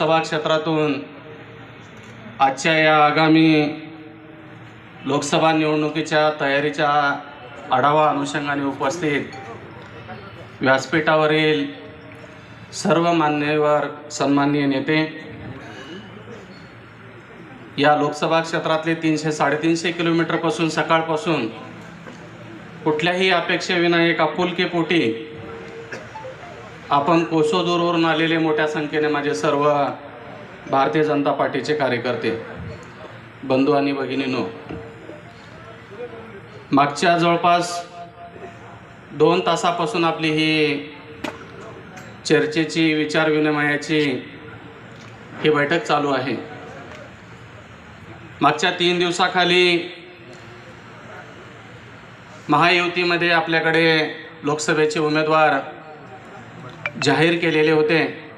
लोकसभा क्षेत्रातून आजच्या या आगामी लोकसभा निवडणुकीच्या तयारीच्या आढावा अनुषंगाने उपस्थित व्यासपीठावरील सर्व मान्यवर सन्माननीय नेते या लोकसभा क्षेत्रातले तीनशे साडेतीनशे किलोमीटरपासून सकाळपासून कुठल्याही अपेक्षेविना एक आपुलकीपोटी आपण कोसोदूरवरून आलेले मोठ्या संख्येने माझे सर्व भारतीय जनता पार्टीचे कार्यकर्ते बंधू आणि भगिनीनो मागच्या जवळपास दोन तासापासून आपली ही चर्चेची विचारविनिमयाची ही बैठक चालू आहे. मागच्या तीन दिवसाखाली महायुतीमध्ये आपल्याकडे लोकसभेचे उमेदवार जाहीर केलेले होते.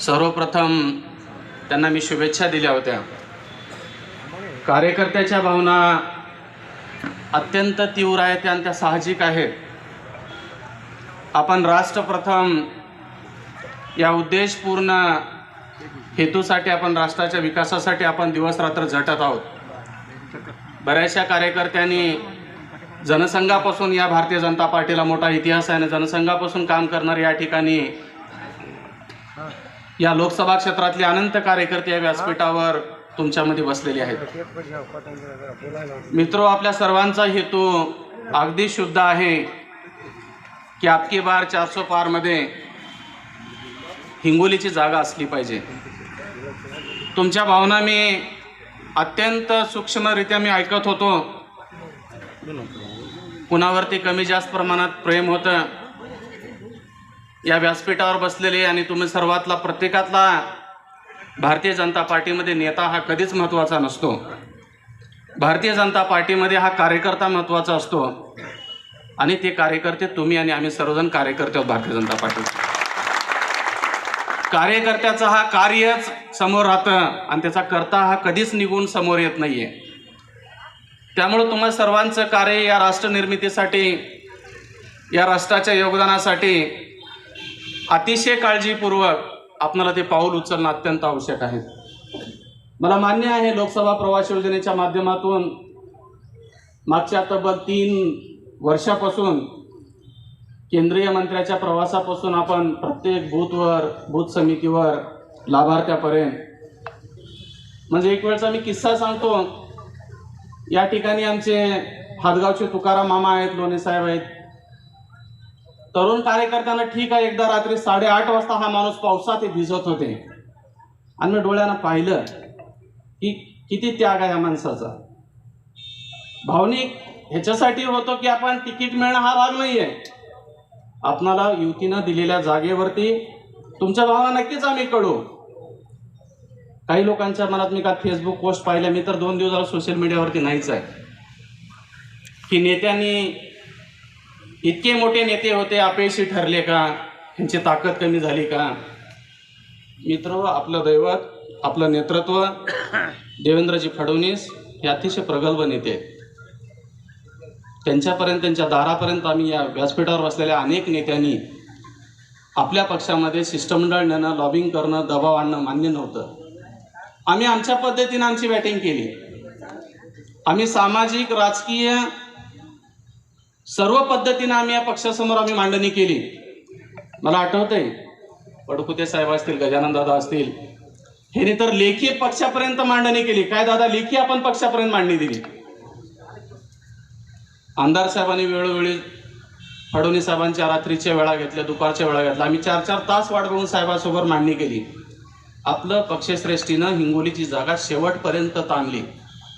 सर्वप्रथम त्यांना मी शुभेच्छा दिल्या होत्या. कार्यकर्त्याच्या भावना अत्यंत तीव्र आहेत आणि त्या साहजिक आहेत. आपण राष्ट्रप्रथम या उद्देशपूर्ण हेतूसाठी आपण राष्ट्राच्या विकासासाठी आपण दिवस रात्र झटत आहोत. बऱ्याचशा कार्यकर्त्यांनी जनसंघापासून या भारतीय जनता पार्टीला मोठा इतिहास आहे आणि जनसंघापासून काम करणारे या ठिकाणी या लोकसभा क्षेत्रातले अनंत कार्यकर्ते या व्यासपीठावर तुमच्यामध्ये बसलेले आहेत. मित्रो आपल्या सर्वांचा हेतू अगदी शुद्ध आहे की आपकी बार चारसो पारमध्ये हिंगोलीची जागा असली पाहिजे. तुमच्या भावना मी अत्यंत सूक्ष्मरित्या मी ऐकत होतो. कुणावरती कमी जास्त प्रमाणात प्रेम होतं? या व्यासपीठावर बसलेले आणि तुम्ही सर्वातला प्रत्येकातला भारतीय जनता पार्टीमध्ये नेता हा कधीच महत्त्वाचा नसतो. भारतीय जनता पार्टीमध्ये हा कार्यकर्ता महत्त्वाचा असतो. आणि ते कार्यकर्ते तुम्ही आणि आम्ही सर्वजण कार्यकर्ते आहोत भारतीय जनता पार्टी कार्यकर्त्याचा हा कार्यच समोर राहतं आणि त्याचा करता हा कधीच निघून समोर येत नाही आहे त्यामुळं तुम्हा सर्वांचं कार्य या राष्ट्र निर्मितीसाठी या राष्ट्राच्या योगदानासाठी अतिशय काळजीपूर्वक आपणाला ते पाऊल उचलणं अत्यंत आवश्यक आहे. मला मान्य आहे लोकसभा प्रवास योजनेच्या माध्यमातून मागच्या तब्बल तीन वर्षापासून केंद्रीय मंत्र्याच्या प्रवासापासून आपण प्रत्येक बूथवर बूथ समितीवर लाभार्थ्यापर्यंत म्हणजे एक वेळचा मी किस्सा सांगतो. या ठिकाणी आमचे हातगावचे तुकाराम मामा आहेत लोणे साहेब आहेत. तरुण कार्यकर्त्यांना ठीक आहे एकदा रात्री साडेआठ वाजता हा माणूस पावसात भिजत होते. आणि मी डोळ्यानं पाहिलं की किती त्याग आहे या माणसाचा. भावनिक ह्याच्यासाठी होतो की आपण तिकीट मिळणं हा भाग नाही आहे आपणाला युतीनं दिलेल्या जागेवरती तुमच्या भावना नक्कीच आम्ही कळू. काही लोकांच्या मनात मी का फेसबुक पोस्ट पाहिल्या मी तर दोन दिवस झालं सोशल मीडियावरती नाहीच आहे. की नेत्यांनी इतके मोठे नेते होते अपयशी ठरले का? त्यांची ताकद कमी झाली का? मित्र आपलं दैवत आपलं नेतृत्व देवेंद्रजी फडणवीस हे अतिशय प्रगल्भ नेते त्यांच्यापर्यंत त्यांच्या दारापर्यंत आम्ही या व्यासपीठावर बसलेल्या अनेक नेत्यांनी आपल्या पक्षामध्ये शिष्टमंडळ नेणं लॉबिंग करणं दबाव आणणं मान्य नव्हतं. आम्ही आमच्या पद्धतीनं आमची बॅटिंग केली. आम्ही सामाजिक राजकीय सर्व पद्धतीनं आम्ही या पक्षासमोर आम्ही मांडणी केली. मला आठवतंय पडकुते साहेब असतील गजानन दादा असतील ह्याने तर लेखी पक्षापर्यंत मांडणी केली. काय दादा लेखी आपण पक्षापर्यंत मांडणी दिली. आमदार साहेबांनी वेळोवेळी फडणवीस साहेबांच्या रात्रीच्या वेळा घेतल्या दुपारच्या वेळा घेतल्या. आम्ही चार चार तास वाट बघून साहेबांसोबत मांडणी केली. आपलं पक्षश्रेष्ठीनं हिंगोलीची जागा शेवटपर्यंत ताणली.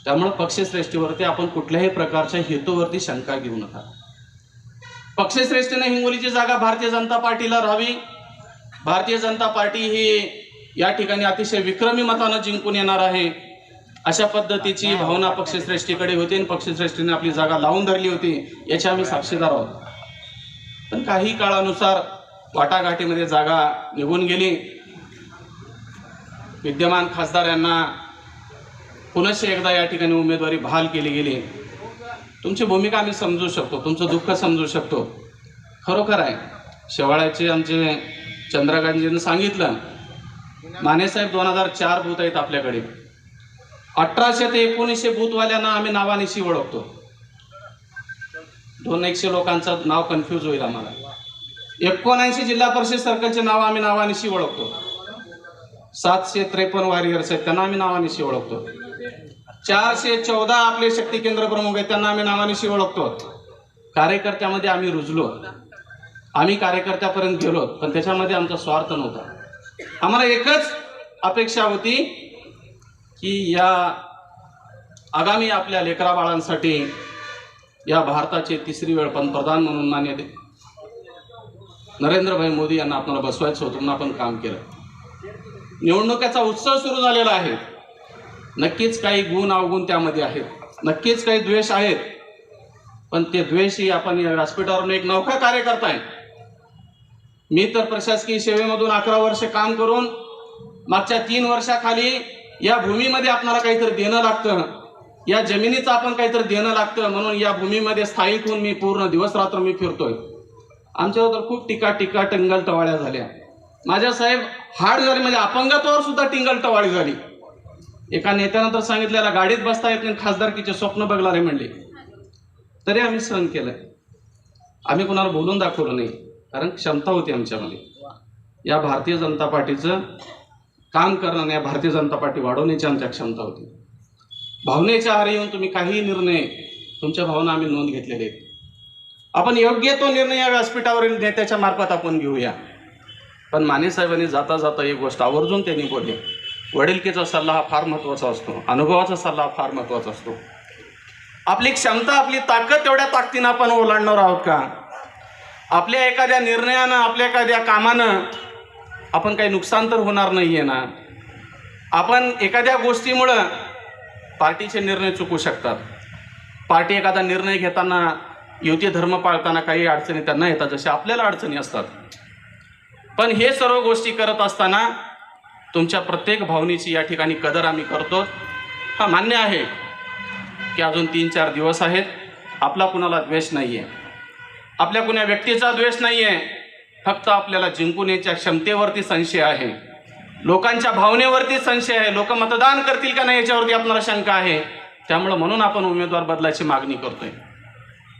त्यामुळे पक्षश्रेष्ठीवरती आपण कुठल्याही प्रकारच्या हेतूवरती शंका घेऊ नका. पक्षश्रेष्ठीनं हिंगोलीची जागा भारतीय जनता पार्टीला राहावी. भारतीय जनता पार्टी ही या ठिकाणी अतिशय विक्रमी मतानं जिंकून येणार आहे. अशा पद्धतीची भावना पक्षश्रेष्ठीकडे होती आणि पक्षश्रेष्ठीने आपली जागा लावून धरली होती याचे आम्ही साक्षीदार आहोत. पण काही काळानुसार वाटाघाटीमध्ये जागा निघून गेली. विद्यमान खासदार यांना पुनश्च एकदा या ठिकाणी उमेदवारी बहाल केली गेली. तुमची भूमिका आम्ही समजू शकतो तुमचं दुःख समजू शकतो. खरोखर आहे. शेवाळ्याचे आमचे चंद्रकांतजीनं सांगितलं मानेसाहेब दोन हजार चार भूत आहेत आपल्याकडे. अठराशे ते एकोणीसशे बूथवाल्यांना आम्ही नावानिशी ओळखतो. दोन एकशे लोकांचं नाव कन्फ्यूज होईल आम्हाला. एकोणऐंशी जिल्हा परिषद सर्कलचे नाव आम्ही नावानिशी ओळखतो. सातशे त्रेपन्न वॉरियर्स आहेत. त्यांना आम्ही नावानिशी ओळखतो. चारशे चौदा आपले शक्ती केंद्र प्रमुख आहेत. त्यांना आम्ही नावानिशी ओळखतो. कार्यकर्त्यामध्ये आम्ही रुजलो. आम्ही कार्यकर्त्यापर्यंत गेलो पण त्याच्यामध्ये आमचा स्वार्थ नव्हता. आम्हाला एकच अपेक्षा होती की या आगामी आपल्या लेकरा बाळांसाठी या भारताचे तिसरी वेळ पंतप्रधान म्हणून मान्य नरेंद्रभाई मोदी यांना आपल्याला बसवायचं होतं म्हणून आपण काम केलं. निवडणुकीचा उत्सव सुरू झालेला आहे. नक्कीच काही गुण अवगुण त्यामध्ये आहेत. नक्कीच काही द्वेष आहेत. पण ते द्वेषही आपण या व्यासपीठावरून एक नौका कार्य करताय मी तर प्रशासकीय सेवेमधून अकरा वर्ष काम करून मागच्या तीन वर्षाखाली या भूमीमध्ये आपल्याला काहीतरी देणं लागतं. या जमिनीचं आपण काहीतरी देणं लागतं. म्हणून या भूमीमध्ये स्थायिक होऊन मी पूर्ण दिवस रात्र मी फिरतोय. आमच्यावर तर खूप टीका टीका टंगल टवाळ्या झाल्या. माझ्या साहेब हाड झाली म्हणजे अपंगत्वावर सुद्धा टिंगल टवाळी झाली. एका नेत्यानं तर सांगितलेला गाडीत बसता येत नाही खासदारकीचे स्वप्न बघणारे म्हणले. तरी आम्ही सहन केलं आम्ही कोणाला बोलून दाखवलं नाही कारण क्षमता होती आमच्यामध्ये. या भारतीय जनता पार्टीचं काम करणं या भारतीय जनता पार्टी वाढवण्याची आमच्या क्षमता होती. भावनेच्या आहारी येऊन तुम्ही काही निर्णय तुमच्या भावना आम्ही नोंद घेतलेले आहेत. आपण योग्य तो निर्णय या व्यासपीठावरील नेत्याच्या मार्फत आपण घेऊया. पण माने साहेबांनी जाता जाता एक गोष्ट आवर्जून त्यांनी बोलली. वडिलकीचा सल्ला हा फार महत्त्वाचा असतो. अनुभवाचा सल्ला हा फार महत्त्वाचा असतो. आपली क्षमता आपली ताकद तेवढ्या ताकदीनं आपण ओलांडणार आहोत का? आपल्या एखाद्या निर्णयानं आपल्या एखाद्या कामानं आपण काही नुकसान तर होणार नाही आहे ना? आपण एखाद्या गोष्टीमुळं पार्टीचे निर्णय चुकू शकतात. पार्टी एखादा निर्णय घेताना युती धर्म पाळताना काही अडचणी त्यांना येतात जसे आपल्याला अडचणी असतात. पण हे सर्व गोष्टी करत असताना तुमच्या प्रत्येक भावनेची या ठिकाणी कदर आम्ही करतो. हा मान्य आहे की अजून तीन चार दिवस आहेत. आपला कुणाला द्वेष नाही आहे आपल्या कुण्या व्यक्तीचा द्वेष नाही आहे फक्त आपल्याला जिंकून याच्या क्षमतेवरती संशय आहे. लोकांच्या भावनेवरती संशय आहे. लोक मतदान करतील का नाही याच्यावरती आपणाला शंका आहे. त्यामुळं म्हणून आपण उमेदवार बदलाची मागणी करतोय.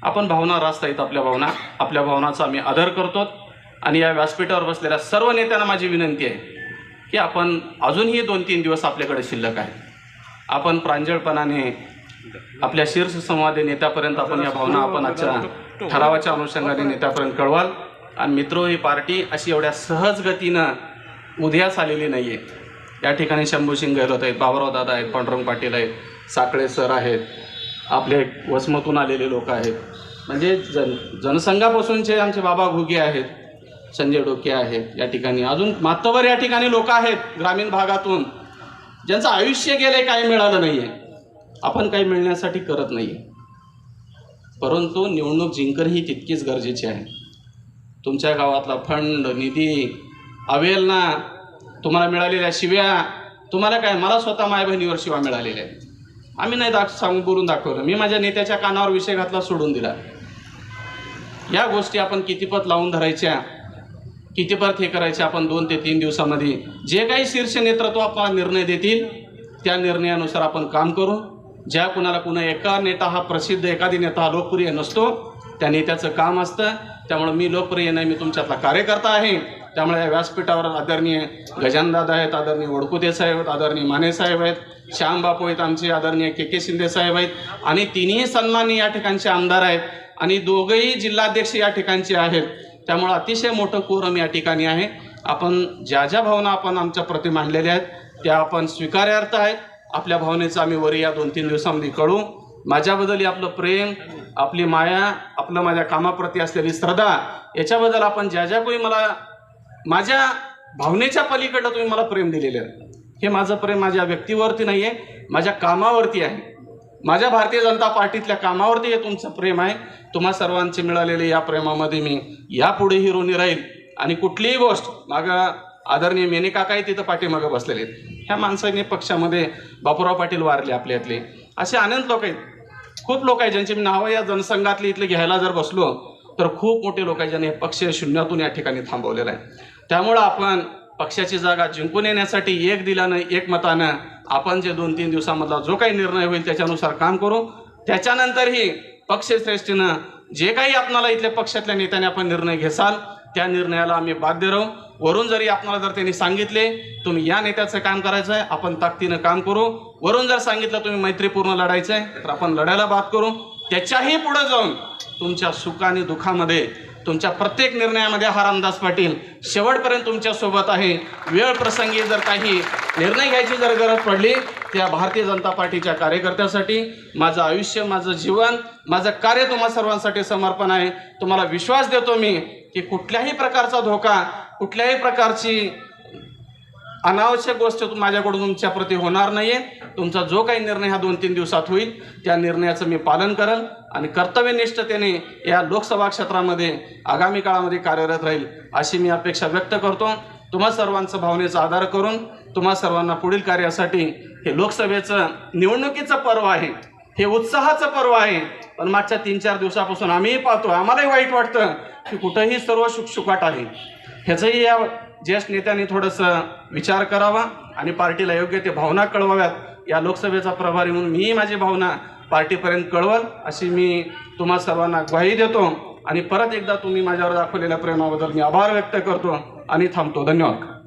आपण भावना रास्त आहेत आपल्या भावना. आपल्या भावनाचा आम्ही आदर करतो आणि या व्यासपीठावर बसलेल्या सर्व नेत्यांना माझी विनंती आहे की आपण अजूनही दोन तीन दिवस आपल्याकडे शिल्लक आहे. आपण प्रांजळपणाने आपल्या शीर्ष संवादे नेत्यापर्यंत आपण या भावना आपण आजच्या ठरावाच्या अनुषंगाने नेत्यापर्यंत कळवाल. आणि मित्रो ही पार्टी अशी एवढ्या सहज गतीनं उदयास आलेली नाही आहे या ठिकाणी शंभू सिंग गहलोत आहेत बाबराव दादा आहेत पांडुरंग पाटील आहेत साकळे सर आहेत आपले वसमतून आलेले लोक आहेत. म्हणजे जन जनसंघापासूनचे आमचे बाबा घुगे आहेत. संजय डोके आहेत या ठिकाणी. अजून मातवर या ठिकाणी लोक आहेत ग्रामीण भागातून ज्यांचं आयुष्य गेलंय काही मिळालं नाही आहे आपण काही मिळण्यासाठी करत नाही परंतु निवडणूक जिंकणं ही तितकीच गरजेची आहे. तुमच्या गावातला फंड निधी अवेलना तुम्हाला मिळालेल्या शिव्या तुम्हाला काय? मला स्वतः माय बहिणीवर शिवा मिळालेल्या आहेत. आम्ही नाही दाख सांगून बोलून दाखवलं. मी माझ्या नेत्याच्या कानावर विषय घातला सोडून दिला. या गोष्टी आपण कितीपत लावून धरायच्या कितीपत हे करायचे आपण दोन ते तीन दिवसामध्ये? जे काही शीर्ष नेतृत्व आपला निर्णय देतील त्या निर्णयानुसार आपण काम करू. ज्या कुणाला कुणा एका नेता हा प्रसिद्ध एखादी नेता हा लोकप्रिय नसतो त्या नेत्याचं काम असतं. त्यामुळे मी लोकप्रिय नाही मी तुमच्यातला कार्यकर्ता आहे. त्यामुळे या व्यासपीठावर आदरणीय गजानदादा आहेत आदरणीय वडकुते साहेब आहेत आदरणीय माने साहेब आहेत श्याम बापू आहेत आमचे आदरणीय के के शिंदे साहेब आहेत आणि तिन्ही सन्मानी या ठिकाणचे आमदार आहेत. आणि दोघंही जिल्हाध्यक्ष या ठिकाणचे आहेत. त्यामुळं अतिशय मोठं कोरम या ठिकाणी आहे. आपण ज्या ज्या भावना आपण आमच्या प्रति मांडलेल्या आहेत त्या आपण स्वीकार्यार्थ आहेत. आपल्या भावनेचं आम्ही वरी या दोन तीन दिवसामध्ये कळू. माझ्याबद्दल आपलं प्रेम आपली माया आपलं माझ्या कामाप्रती असलेली श्रद्धा याच्याबद्दल आपण ज्या ज्या कोणी मला माझ्या भावनेच्या पलीकडं तुम्ही मला प्रेम दिलेलं आहे. हे माझं प्रेम माझ्या व्यक्तीवरती नाही आहे माझ्या कामावरती आहे. माझ्या भारतीय जनता पार्टीतल्या कामावरती हे तुमचं प्रेम आहे. तुम्हा सर्वांचे मिळालेले या प्रेमामध्ये मी यापुढेही ऋणी राहील. आणि कुठलीही गोष्ट मागं आदरणीय मेने काकाही तिथं पाठीमागं बसलेले आहेत. ह्या माणसाने पक्षामध्ये बापूराव पाटील वारले आपल्यातले. असे अनंत लोक आहेत. खूप लोक आहेत ज्यांची मी नावं या जनसंघातली इथले घ्यायला जर बसलो तर खूप मोठे लोक आहेत ज्यांनी पक्ष शून्यातून या ठिकाणी थांबवलेलं आहे. त्यामुळं आपण पक्षाची जागा जिंकून येण्यासाठी एक दिलानं एक मतानं आपण जे दोन तीन दिवसामधला जो काही निर्णय होईल त्याच्यानुसार काम करू. त्याच्यानंतरही पक्षश्रेष्ठीनं जे काही आपणाला इथल्या पक्षातल्या नेत्याने आपण निर्णय घेसाल त्या निर्णयाला आम्ही बाध्य राहू. वरून जरी आपणाला जर त्यांनी सांगितले तुम्ही या नेत्याचं काम करायचं आहे आपण ताकदीनं काम करू. वरून जर सांगितलं तुम्ही मैत्रीपूर्ण लढायचं आहे तर आपण लढायला बात करू. त्याच्याही पुढे जाऊन तुमच्या सुख आणि दुःखामध्ये तुमच्या प्रत्येक निर्णयामध्ये हा रामदास पाटील शेवटपर्यंत तुमच्यासोबत आहे. वेळ प्रसंगी जर काही निर्णय घ्यायची जर गरज पडली त्या भारतीय जनता पार्टीच्या कार्यकर्त्यासाठी माझं आयुष्य माझं जीवन माझं कार्य तुम्हा सर्वांसाठी समर्पण आहे. तुम्हाला विश्वास देतो मी की कुठल्याही प्रकारचा धोका कुठल्याही प्रकारची अनावश्यक गोष्ट तुम- माझ्याकडून तुमच्या प्रती होणार आहे तुमचा जो काही निर्णय हा दोन तीन दिवसात होईल त्या निर्णयाचं मी पालन करेल आणि कर्तव्यनिष्ठतेने या लोकसभा क्षेत्रामध्ये आगामी काळामध्ये कार्यरत राहील अशी मी अपेक्षा व्यक्त करतो. तुम्हा सर्वांचं भावनेचा आधार करून तुम्हा सर्वांना पुढील कार्यासाठी हे लोकसभेचं निवडणुकीचं पर्व आहे हे उत्साहाचं पर्व आहे. पण मागच्या तीन चार दिवसापासून आम्हीही पाहतो आम्हालाही वाईट वाटतं की कुठंही सर्व शुकशुकाट आहे. ह्याचंही या ज्येष्ठ नेत्यांनी थोडंसं विचार करावा आणि पार्टीला योग्य ते भावना कळवाव्यात. या लोकसभेचा प्रभारी म्हणून मी माझी भावना पार्टीपर्यंत कळवल अशी मी तुम्हा सर्वांना ग्वाही देतो. आणि परत एकदा तुम्ही माझ्यावर दाखवलेल्या प्रेमाबद्दल मी आभार व्यक्त करतो. आणि थांबतो. धन्यवाद.